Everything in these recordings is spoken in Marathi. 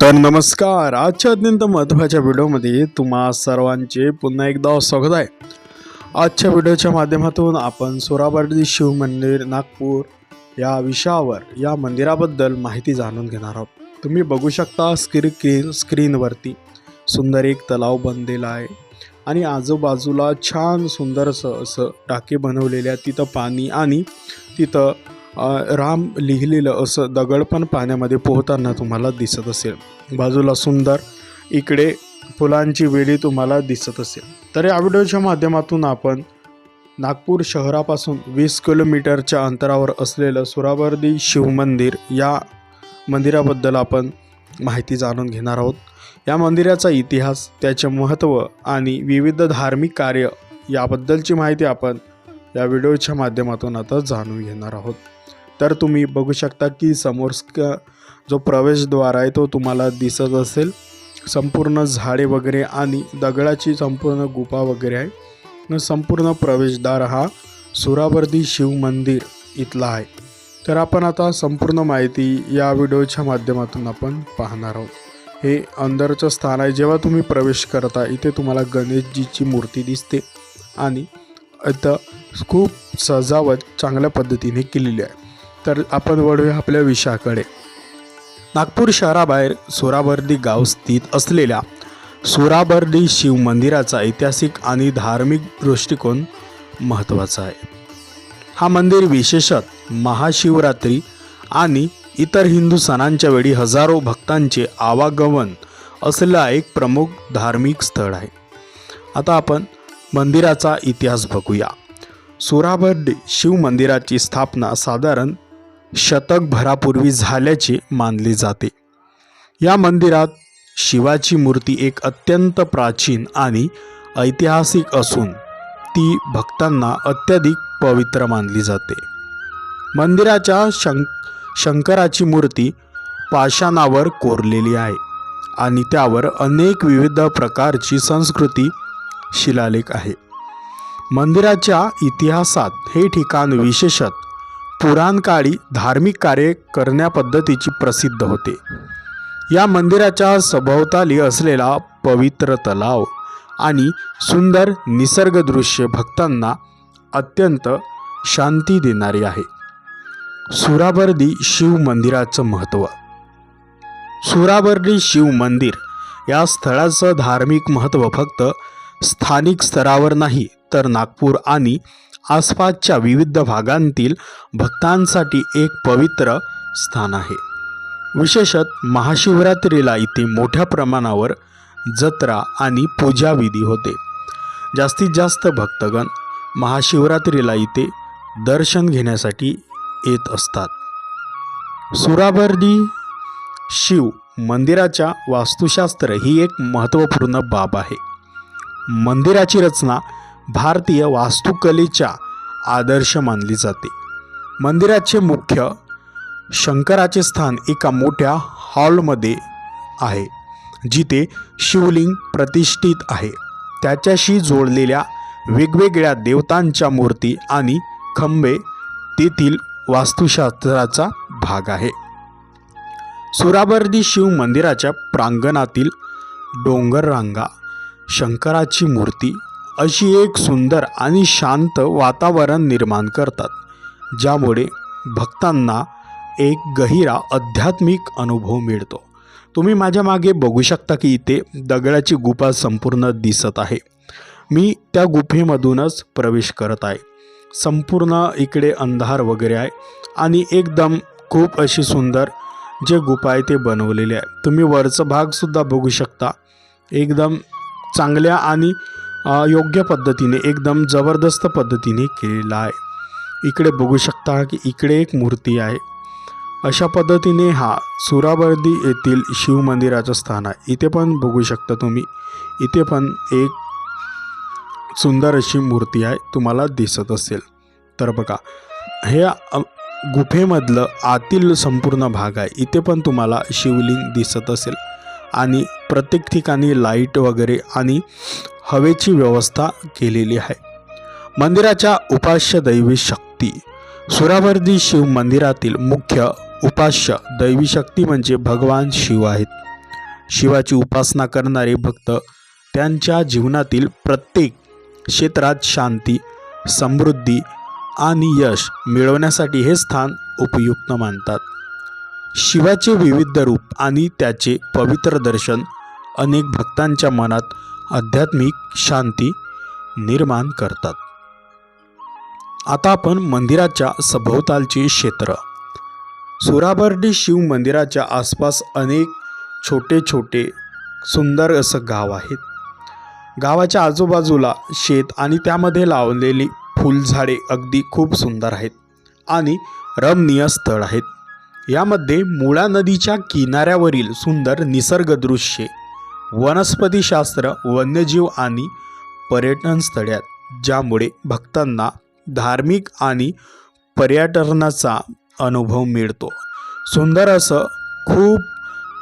तर नमस्कार आजच्या अत्यंत महत्त्वाच्या व्हिडिओमध्ये तुम्हा सर्वांचे पुन्हा एकदा स्वागत आहे. आजच्या व्हिडिओच्या माध्यमातून आपण सोराबर्दी शिव मंदिर नागपूर या विषयावर या मंदिराबद्दल माहिती जाणून घेणार आहोत. तुम्ही बघू शकता स्क्रीन स्क्रीनवरती सुंदर एक तलाव बनलेला आहे आणि आजूबाजूला छान सुंदरसं असं टाके बनवलेले आहेत तिथं पाणी आणि तिथं राम लिहिलेलं असं दगड पण पाण्यामध्ये पोहताना तुम्हाला दिसत असेल. बाजूला सुंदर इकडे फुलांची वेळी तुम्हाला दिसत असेल. तर या व्हिडिओच्या माध्यमातून आपण नागपूर शहरापासून वीस किलोमीटरच्या अंतरावर असलेलं सुरावर्दी शिवमंदिर या मंदिराबद्दल आपण माहिती जाणून घेणार आहोत. या मंदिराचा इतिहास त्याचे महत्त्व आणि विविध धार्मिक कार्य याबद्दलची माहिती आपण या व्हिडिओच्या माध्यमातून आता जाणून घेणार आहोत. तर तुम्ही बघू शकता की समोर जो प्रवेशद्वार आहे तो तुम्हाला दिसत असेल. संपूर्ण झाडे वगैरे आणि दगडाची संपूर्ण गुफा वगैरे आहे. न संपूर्ण प्रवेशद्वार हा सुरावर्दी शिव मंदिर इथला आहे. तर आपण आता संपूर्ण माहिती या व्हिडिओच्या माध्यमातून आपण पाहणार आहोत. हे अंदरचं स्थान आहे. जेव्हा तुम्ही प्रवेश करता इथे तुम्हाला गणेशजीची मूर्ती दिसते आणि इथं खूप सजावट चांगल्या पद्धतीने केलेली आहे. तर आपण वळूया आपल्या विषयाकडे. नागपूर शहराबाहेर सोराबर्दी गाव स्थित असलेल्या सोराबर्दी शिव मंदिराचा ऐतिहासिक आणि धार्मिक दृष्टिकोन महत्त्वाचा आहे. हा मंदिर विशेषत महाशिवरात्री आणि इतर हिंदू सणांच्या वेळी हजारो भक्तांचे आवागमन असलेला एक प्रमुख धार्मिक स्थळ आहे. आता आपण मंदिराचा इतिहास बघूया. सोराबर्डी शिव मंदिराची स्थापना साधारण शतकभरापूर्वी झाल्याचे मानले जाते. या मंदिरात शिवाची मूर्ती एक अत्यंत प्राचीन आणि ऐतिहासिक असून ती भक्तांना अत्याधिक पवित्र मानली जाते. मंदिराच्या शं शंकराची मूर्ती पाषाणावर कोरलेली आहे आणि त्यावर अनेक विविध प्रकारची संस्कृती शिलालेख आहे. मंदिराच्या इतिहासात हे ठिकाण विशेषत पुराणकाळी धार्मिक कार्य करण्यापद्धतीची प्रसिद्ध होते. या मंदिराच्या सभोवताली असलेला पवित्र तलाव आणि सुंदर निसर्गदृश्य भक्तांना अत्यंत शांती देणारी आहे. सुराबर्दी शिव मंदिराचं महत्त्व. सुराबर्दी शिव मंदिर या स्थळाचं धार्मिक महत्त्व फक्त स्थानिक स्तरावर नाही तर नागपूर आणि आसपासच्या विविध भागांतील भक्तांसाठी एक पवित्र स्थान आहे. विशेषत महाशिवरात्रीला इथे मोठ्या प्रमाणावर जत्रा आणि पूजाविधी होते. जास्तीत जास्त भक्तगण महाशिवरात्रीला इथे दर्शन घेण्यासाठी येत असतात. सुराबर्दी शिव मंदिराच्या वास्तुशास्त्र ही एक महत्त्वपूर्ण बाब आहे. मंदिराची रचना भारतीय वास्तुकलेच्या आदर्श मानली जाते. मंदिराचे मुख्य शंकराचे स्थान एका मोठ्या हॉलमध्ये आहे जिथे शिवलिंग प्रतिष्ठित आहे. त्याच्याशी जोडलेल्या वेगवेगळ्या देवतांच्या मूर्ती आणि खंबे तेथील वास्तुशास्त्राचा भाग आहे. सुराबर्दी शिव मंदिराच्या प्रांगणातील डोंगर रांगा शंकराची मूर्ती अशी एक सुंदर आणि शांत वातावरण निर्माण करतात ज्यामुळे भक्तांना एक गहिरा आध्यात्मिक अनुभव मिळतो. तुम्ही माझ्या मागे बघू शकता की इथे दगडाची गुफा संपूर्ण दिसत आहे. मी त्या गुफेमधूनच प्रवेश करत आहे. संपूर्ण इकडे अंधार वगैरे आहे आणि एकदम खूप अशी सुंदर जे गुफा आहे ते बनवलेले आहे. तुम्ही वरचं भागसुद्धा बघू शकता. एकदम चांगल्या आणि योग्य पद्धतीने एकदम जबरदस्त पद्धतीने केलेला आहे. इकडे बघू शकता की इकडे एक मूर्ती आहे. अशा पद्धतीने हा सुराबर्दी येथील शिव मंदिराचं स्थान आहे. इथे पण बघू शकता तुम्ही. इथे पण एक सुंदर अशी मूर्ती आहे तुम्हाला दिसत असेल. तर बघा हे गुफेमधलं आतील संपूर्ण भाग आहे. इथे पण तुम्हाला शिवलिंग दिसत असेल. आणि प्रत्येक ठिकाणी लाइट वगैरे आणि हवेची व्यवस्था केलेली आहे. मंदिराच्या उपास्य दैवी शक्ती. सुरावर्दी शिव मंदिरातील मुख्य उपास्य दैवी शक्ती म्हणजे भगवान शिव आहेत. शिवाची उपासना करणारे भक्त त्यांच्या जीवनातील प्रत्येक क्षेत्रात शांती समृद्धी आणि यश मिळवण्यासाठी हे स्थान उपयुक्त मानतात. शिवाचे विविध रूप आणि त्याचे पवित्र दर्शन अनेक भक्तांच्या मनात आध्यात्मिक शांती निर्माण करतात. आता आपण मंदिराच्या सभोवतालचे क्षेत्र. सुराबर्डी शिव मंदिराच्या आसपास अनेक छोटे छोटे सुंदर असं गाव आहेत गावाच्या आजूबाजूला शेत आणि त्यामध्ये लावलेली फुलझाडे अगदी खूप सुंदर आहेत आणि रमणीय स्थळ आहेत. यामध्ये मुळा नदीच्या किनाऱ्यावरील सुंदर निसर्गदृश्ये वनस्पतीशास्त्र वन्यजीव आणि पर्यटन आहेत ज्यामुळे भक्तांना धार्मिक आणि पर्यटनाचा अनुभव मिळतो. सुंदर असं खूप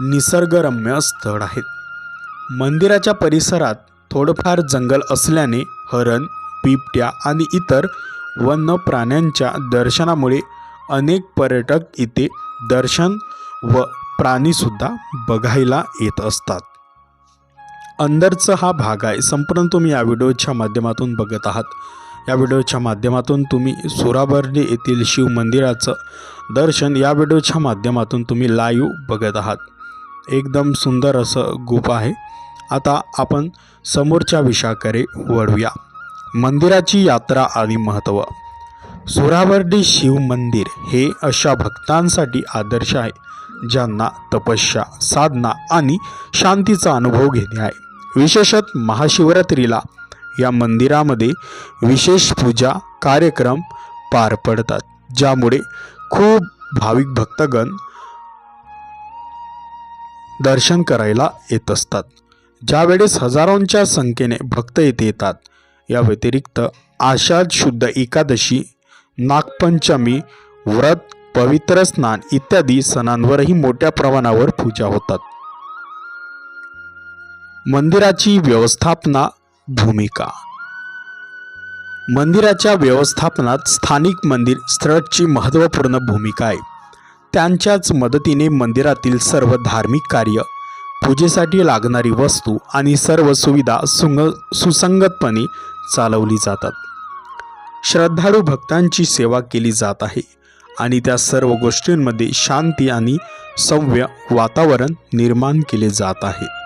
निसर्गरम्य स्थळ आहे. मंदिराच्या परिसरात थोडंफार जंगल असल्याने हरण बिबट्या आणि इतर वन्य प्राण्यांच्या दर्शनामुळे अनेक पर्यटक इथे दर्शन व प्राणीसुद्धा बघायला येत असतात. अंदरचा हा भाग आहे. संपूर्ण तुम्ही या व्हिडिओच्या माध्यमातून बघत आहात. या व्हिडिओच्या माध्यमातून तुम्ही सुराबर्डी येथील शिव मंदिराचं दर्शन या व्हिडिओच्या माध्यमातून तुम्ही लाईव्ह बघत आहात. एकदम सुंदर असं गुप आहे. आता आपण समोरच्या विषयाकडे वळूया. मंदिराची यात्रा आणि महत्त्व सुराबर्डी शिव मंदिर हे अशा भक्तांसाठी आदर्श आहे ज्यांना तपस्या साधना आणि शांतीचा अनुभव घेणे आहे. विशेषत महाशिवरात्रीला या मंदिरामध्ये विशेष पूजा कार्यक्रम पार पडतात ज्यामुळे खूप भाविक भक्तगण दर्शन करायला येत असतात. ज्यावेळेस हजारोंच्या संख्येने भक्त येथे येतात या व्यतिरिक्त आषाढ शुद्ध एकादशी नागपंचमी व्रत पवित्र स्नान इत्यादी सणांवरही मोठ्या प्रमाणावर पूजा होतात. मंदिराची व्यवस्थापना भूमिका. मंदिराच्या व्यवस्थापनात स्थानिक मंदिर स्थळची महत्त्वपूर्ण भूमिका आहे. त्यांच्याच मदतीने मंदिरातील सर्व धार्मिक कार्य पूजेसाठी लागणारी वस्तू आणि सर्व सुविधा सुंग सुसंगतपणे चालवली जातात. श्रद्धाळू भक्तांची सेवा केली जात आहे आणि त्या सर्व गोष्टींमध्ये शांती आणि सव्य वातावरण निर्माण केले जात आहे.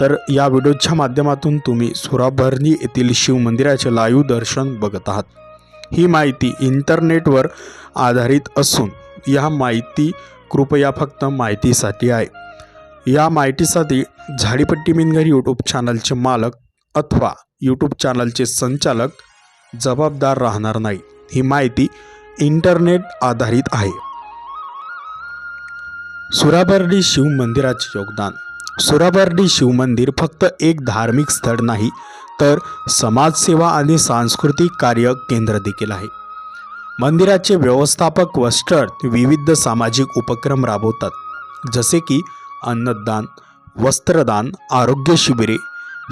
तर या व्हिडिओच्या माध्यमातून तुम्ही सुराभरणी येथील शिव मंदिराचे लाईव्ह दर्शन बघत आहात. ही माहिती इंटरनेटवर आधारित असून या माहिती कृपया फक्त माहितीसाठी आहे. या माहितीसाठी झाडीपट्टी मिनघर यूट्यूब चॅनलचे मालक अथवा यूट्यूब चॅनलचे संचालक जबाबदार राहणार नाही. ही माहिती इंटरनेट आधारित आहे. सुराबर्डी शिव मंदिराचे योगदान. सुराबर्डी शिवमंदिर फक्त एक धार्मिक स्थळ नाही तर समाजसेवा आणि सांस्कृतिक कार्य केंद्र देखील आहे. मंदिराचे व्यवस्थापक व ट्रस्ट विविध सामाजिक उपक्रम राबवतात जसे की अन्नदान वस्त्रदान आरोग्य शिबिरे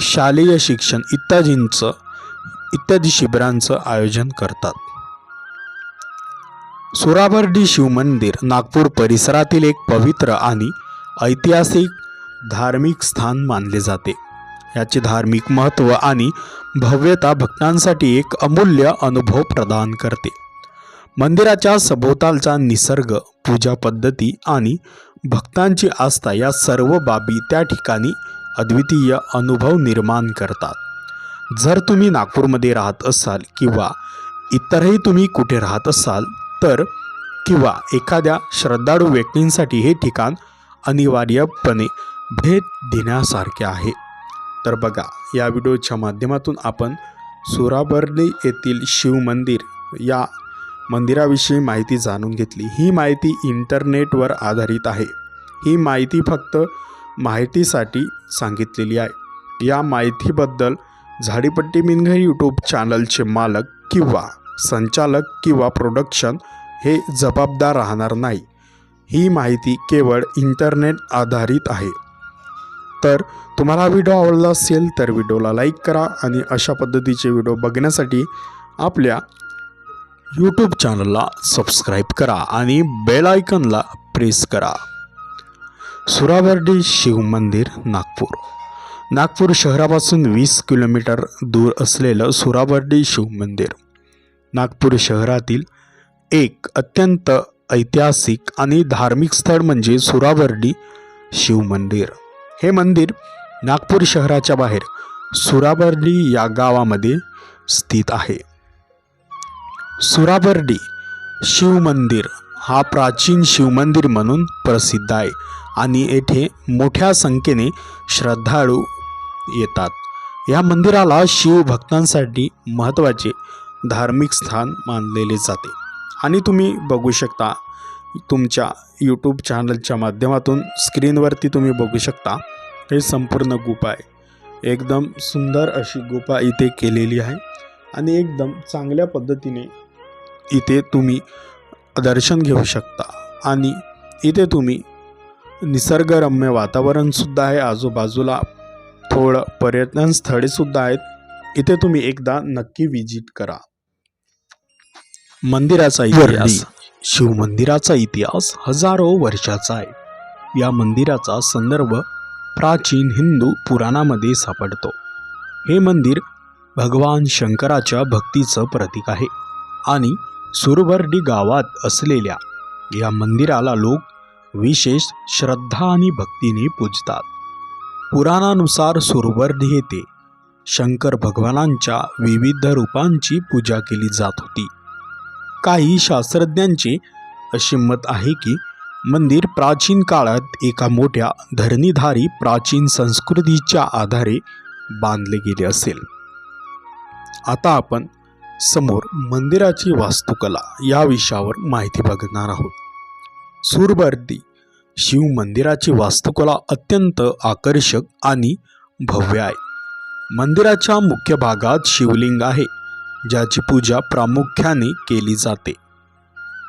शालेय शिक्षण इत्यादींचं इत्यादी शिबिरांचं आयोजन करतात. सुराबर्डी शिवमंदिर नागपूर परिसरातील एक पवित्र आणि ऐतिहासिक धार्मिक स्थान मानले जाते. याचे धार्मिक महत्त्व आणि भव्यता भक्तांसाठी एक अमूल्य अनुभव प्रदान करते. मंदिराच्या सभोवतालचा निसर्ग पूजा पद्धती आणि भक्तांची आस्था या सर्व बाबी त्या ठिकाणी अद्वितीय अनुभव निर्माण करतात. जर तुम्ही नागपूरमध्ये राहत असाल किंवा इतरही तुम्ही कुठे राहत असाल तर किंवा एखाद्या श्रद्धाळू व्यक्तींसाठी हे ठिकाण अनिवार्यपणे भेट देण्यासारखे आहे. तर बघा या व्हिडिओच्या माध्यमातून आपण सुराबर्डी येथील शिव मंदिर या मंदिराविषयी माहिती जाणून घेतली. ही माहिती इंटरनेटवर आधारित आहे. ही माहिती फक्त माहितीसाठी सांगितलेली आहे. या माहितीबद्दल झाडीपट्टी मिनघर यूट्यूब चॅनलचे मालक किंवा संचालक किंवा प्रोडक्शन हे जबाबदार राहणार नाही. ही माहिती केवळ इंटरनेट आधारित आहे. तर तुम्हाला हा व्हिडिओ आवडला असेल तर व्हिडिओला लाईक करा आणि अशा पद्धतीचे व्हिडिओ बघण्यासाठी आपल्या यूट्यूब चॅनलला सबस्क्राईब करा आणि बेल आयकनला प्रेस करा. सुराबर्डी शिवमंदिर नागपूर. नागपूर शहरापासून वीस किलोमीटर दूर असलेलं सुराबर्डी शिवमंदिर नागपूर शहरातील एक अत्यंत ऐतिहासिक आणि धार्मिक स्थळ म्हणजे सुराबर्डी शिवमंदिर हे मंदिर नागपूर शहराच्या बाहेर सुराबर्डी या गावामध्ये स्थित आहे. सुराबर्डी शिवमंदिर हा प्राचीन शिवमंदिर म्हणून प्रसिद्ध आहे आणि येथे मोठ्या संख्येने श्रद्धाळू येतात. या मंदिराला शिवभक्तांसाठी महत्त्वाचे धार्मिक स्थान मानलेले जाते. आणि तुम्ही बघू शकता तुमच्या यूट्यूब चॅनलच्या माध्यमातून स्क्रीनवरती तुम्ही बघू शकता. हे संपूर्ण गुफा आहे. एकदम सुंदर अशी गुफा इथे केलेली आहे. आणि एकदम चांगल्या पद्धतीने इथे तुम्ही दर्शन घेऊ शकता. आणि इथे तुम्ही निसर्गरम्य वातावरणसुद्धा आहे. आजूबाजूला थोडं पर्यटन स्थळेसुद्धा आहेत. इथे तुम्ही एकदा नक्की विजिट करा. मंदिराचा इतिहास. शिवमंदिराचा इतिहास हजारो वर्षाचा आहे. या मंदिराचा संदर्भ प्राचीन हिंदू पुराणामध्ये सापडतो. हे मंदिर भगवान शंकराच्या भक्तीचं प्रतीक आहे आणि सुरबर्डी गावात असलेल्या या मंदिराला लोक विशेष श्रद्धा आणि भक्तीने पूजतात. पुराणानुसार सुरबर्डी येथे शंकर भगवानांच्या विविध रूपांची पूजा केली जात होती. काही शास्त्रज्ञांचे असे मत आहे की मंदिर प्राचीन काळात एका मोठ्या धरणीधारी प्राचीन संस्कृतीच्या आधारे बांधले गेले असेल. आता आपण समोर मंदिराची वास्तुकला या विषयावर माहिती बघणार आहोत. सुरबर्दी शिव मंदिराची वास्तुकला अत्यंत आकर्षक आणि भव्य आहे. मंदिराच्या मुख्य भागात शिवलिंग आहे. ज्याची पूजा प्रामुख्याने केली जाते.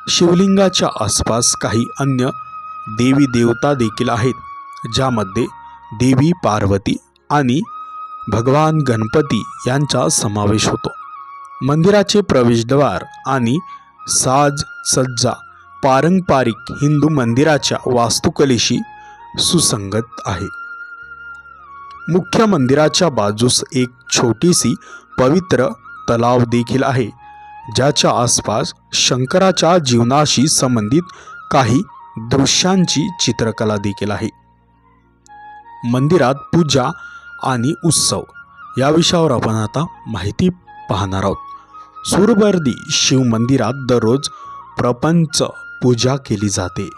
शिवलिंगाच्या आसपास काही अन्य देवी देवता देखील आहेत ज्यामध्ये देवी पार्वती आणि भगवान गणपती यांचा समावेश होतो. मंदिराचे प्रवेशद्वार आणि साज सज्जा पारंपरिक हिंदू मंदिराच्या वास्तुकलेशी सुसंगत आहे. मुख्य मंदिराच्या बाजूस एक छोटीशी पवित्र तलाव देखील आहे ज्याच्या आसपास शंकराच्या जीवनाशी संबंधित काही दृश्यांची चित्रकला देखील आहे. मंदिरात पूजा आणि उत्सव या विषयावर आपण आता माहिती पाहणार आहोत. सुरबर्दी शिव मंदिरात दररोज प्रपंच पूजा केली जाते.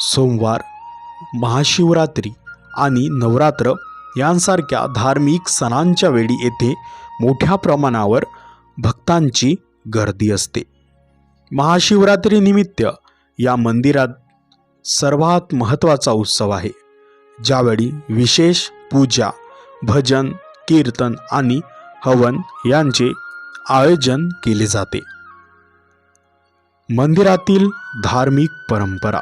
सोमवार महाशिवरात्री आणि नवरात्र यांसारख्या धार्मिक सणांच्या वेळी येथे मोठ्या प्रमाणावर भक्तांची गर्दी असते. महाशिवरात्रीनिमित्त या मंदिरात सर्वात महत्त्वाचा उत्सव आहे. ज्यावेळी विशेष पूजा भजन कीर्तन आणि हवन यांचे आयोजन केले जाते. मंदिरातील धार्मिक परंपरा.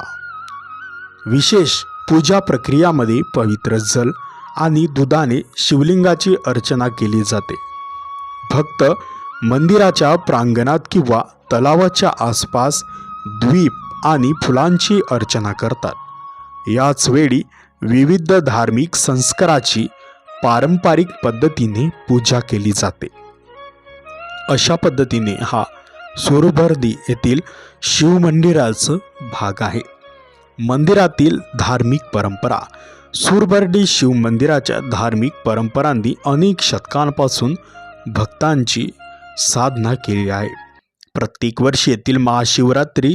विशेष पूजा प्रक्रियामध्ये पवित्र जल आणि दुधाने शिवलिंगाची अर्चना केली जाते. फक्त मंदिराच्या प्रांगणात किंवा तलावाच्या आसपास द्वीप आणि फुलांची अर्चना करतात. याच वेळी विविध धार्मिक संस्काराची पारंपरिक पद्धतीने पूजा केली जाते. अशा पद्धतीने हा सुरबर्दी येथील शिवमंदिराचं भाग आहे. मंदिरातील धार्मिक परंपरा सुरबर्डी शिवमंदिराच्या धार्मिक परंपरांनी अनेक शतकांपासून भक्तांची साधना केली आहे. प्रत्येक वर्षी येथील महाशिवरात्री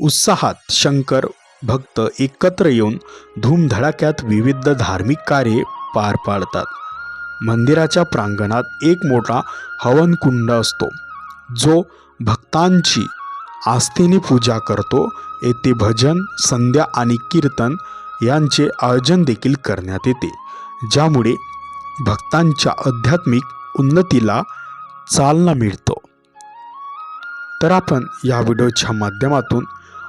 उत्साहात शंकर भक्त एकत्र येऊन धूमधडाक्यात विविध धार्मिक कार्ये पार पाडतात. मंदिराच्या प्रांगणात एक मोठा हवनकुंड असतो. जो भक्तांची आस्थेने पूजा करतो. येथे भजन संध्या आणि कीर्तन यांचे आयोजन देखील करण्यात येते. ज्यामुळे भक्तांच्या आध्यात्मिक उन्नतीला चालना मिळतो. तर आपण या व्हिडिओच्या माध्यमातून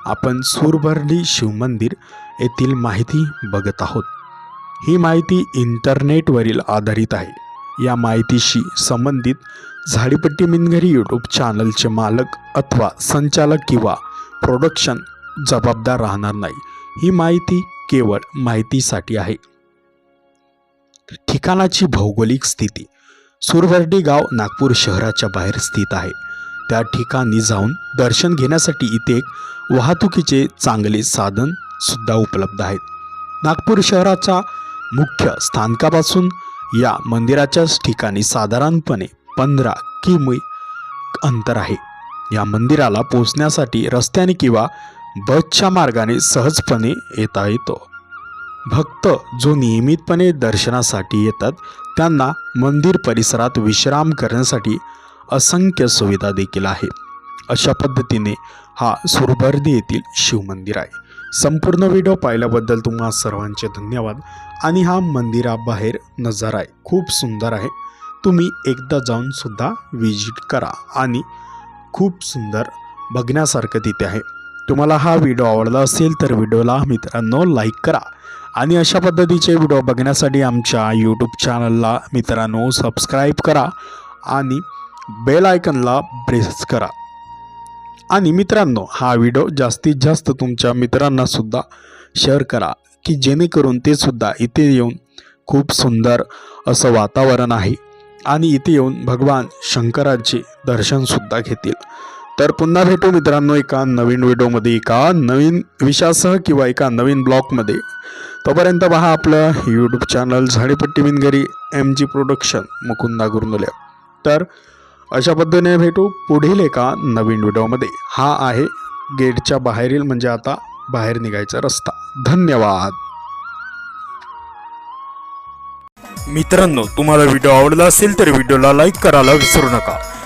आपण सुरभरली शिवमंदिर येथील माहिती बघत आहोत. ही माहिती इंटरनेटवरील आधारित आहे. या माहितीशी संबंधित झाडीपट्टी मिनघरी यूट्यूब चॅनलचे मालक अथवा संचालक किंवा प्रोडक्शन जबाबदार राहणार नाही. ही माहिती केवळ माहितीसाठी आहे. ठिकाणाची भौगोलिक स्थिती सुरवर्डी गाव नागपूर शहराच्या बाहेर स्थित आहे. त्या ठिकाणी जाऊन दर्शन घेण्यासाठी इथे वाहतुकीचे चांगले साधन सुद्धा उपलब्ध आहेत. नागपूर शहराच्या मुख्य स्थानकापासून या मंदिराच्याच ठिकाणी साधारणपणे पंधरा किमी अंतर आहे. या मंदिराला पोहोचण्यासाठी रस्त्याने किंवा बसच्या मार्गाने सहजपणे येता येतो. भक्त जो नियमितपणे दर्शनासाठी येतात त्यांना मंदिर परिसरात विश्राम करण्यासाठी असंख्य सुविधा देखील आहे. अशा पद्धतीने हा सुरभर्दी येथील शिवमंदिर आहे. संपूर्ण व्हिडिओ पाहिल्याबद्दल तुम्हा सर्वांचे धन्यवाद. आणि हा मंदिराबाहेर नजारा आहे. खूप सुंदर आहे. तुम्ही एकदा जाऊन सुद्धा व्हिजिट करा. आणि खूप सुंदर बघण्यासारखं तिथे आहे. तुम्हाला हा व्हिडिओ आवडला असेल तर व्हिडिओला मित्रांनो लाईक करा. आणि अशा पद्धतीचे व्हिडिओ बघण्यासाठी आमच्या यूट्यूब चॅनलला मित्रांनो सबस्क्राईब करा आणि बेल आयकनला प्रेस करा. आणि मित्रांनो हा व्हिडिओ जास्तीत जास्त तुमच्या मित्रांनासुद्धा शेअर करा की जेणेकरून ते सुद्धा इथे येऊन खूप सुंदर असं वातावरण आहे. आणि इथे येऊन भगवान शंकराचे दर्शनसुद्धा घेतील. तर पुन्हा भेटू मित्रांनो एका नवीन व्हिडिओमध्ये एका नवीन विषयासह किंवा एका नवीन ब्लॉगमध्ये. तोपर्यंत पहा आपलं YouTube channel Zadipatti Bingari M G production Mukunda Gurnule तर अशा पद्धतीने भेटू पुढील एका नवीन व्हिडिओमध्ये. हा आहे गेटच्या बाहेरील म्हणजे आता बाहेर निघायचा रस्ता. धन्यवाद. मित्रांनो तुम्हाला व्हिडिओ आवडला असेल तर व्हिडिओला लाईक करायला विसरू नका.